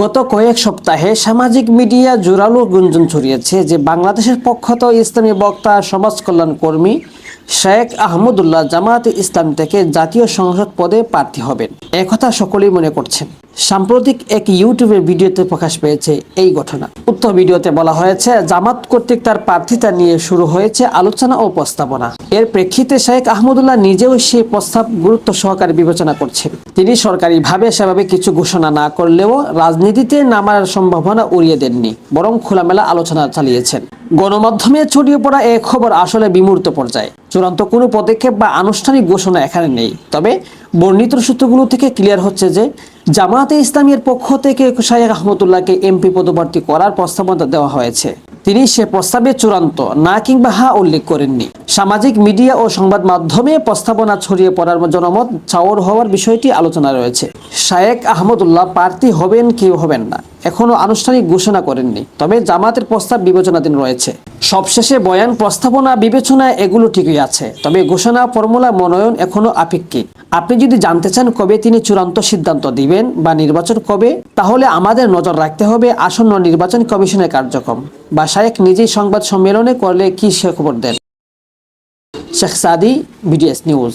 গত কয়েক সপ্তাহে সামাজিক মিডিয়া জোরালো গুঞ্জন ছড়িয়েছে যে বাংলাদেশের পক্ষত ইসলামী বক্তা সমাজ কল্যাণ কর্মী শেখ আহমদুল্লাহ জামায়াত ইসলাম থেকে জাতীয় সংসদ পদে প্রার্থী হবেন। একথা সকলেই মনে করছেন। সাম্প্রতিক এক ইউটিউবের ভিডিওতে প্রকাশ পেয়েছে এই ঘটনা। উক্ত ভিডিওতে বলা হয়েছে, জামাত কর্তৃক তার প্রার্থিতা নিয়ে শুরু হয়েছে আলোচনা ও প্রস্তাবনা। এর প্রেক্ষিতে শেখ আহমদুল্লাহ নিজেও সেই প্রস্তাব গুরুত্ব সহকারে বিবেচনা করছেন। তিনি সরকারিভাবে সেভাবে কিছু ঘোষণা না করলেও রাজনীতিতে নামার সম্ভাবনা উড়িয়ে দেননি, বরং খোলামেলা আলোচনা চালিয়েছেন। গণমাধ্যমে ছড়িয়ে পড়া এ খবর আসলে বিমূর্ত পর্যায়ে। চূড়ান্ত কোনো পদক্ষেপ বা আনুষ্ঠানিক ঘোষণা এখানে নেই। তবে বর্ণিত সূত্রগুলো থেকে ক্লিয়ার হচ্ছে যে জামায়াতে ইসলামের পক্ষ থেকে শাহেখ আহমদুল্লাহকে এমপি পদপ্রার্থী করার প্রস্তাবনা দেওয়া হয়েছে। তিনি সে প্রস্তাবে চূড়ান্ত না কিংবা হা উল্লেখ করেননি। সামাজিক মিডিয়া ও সংবাদ মাধ্যমে প্রস্তাবনা ছড়িয়ে পড়ার জনমত চাওর হওয়ার বিষয়টি আলোচনা রয়েছে। শায়েক আহমদুল্লাহ প্রার্থী হবেন কি হবেন না। এখনও আনুষ্ঠানিক ঘোষণা করেননি। তবে জামাতের প্রস্তাব বিবেচনাধীন রয়েছে। সবশেষে বয়ান, প্রস্তাবনা বিবেচনায় এগুলো ঠিকই আছে। তবে ঘোষণা, ফর্মুলা, মনোনয়ন এখনও আপেক্ষিক। আপনি যদি জানতে চান কবে তিনি চূড়ান্ত সিদ্ধান্ত দিবেন বা নির্বাচন কবে, তাহলে আমাদের নজর রাখতে হবে আসন্ন নির্বাচন কমিশনের কার্যক্রম। বা শায়েক নিজেই সংবাদ সম্মেলনে করলে কি সে খবর দেন? Sheikh Sadi, BDS news.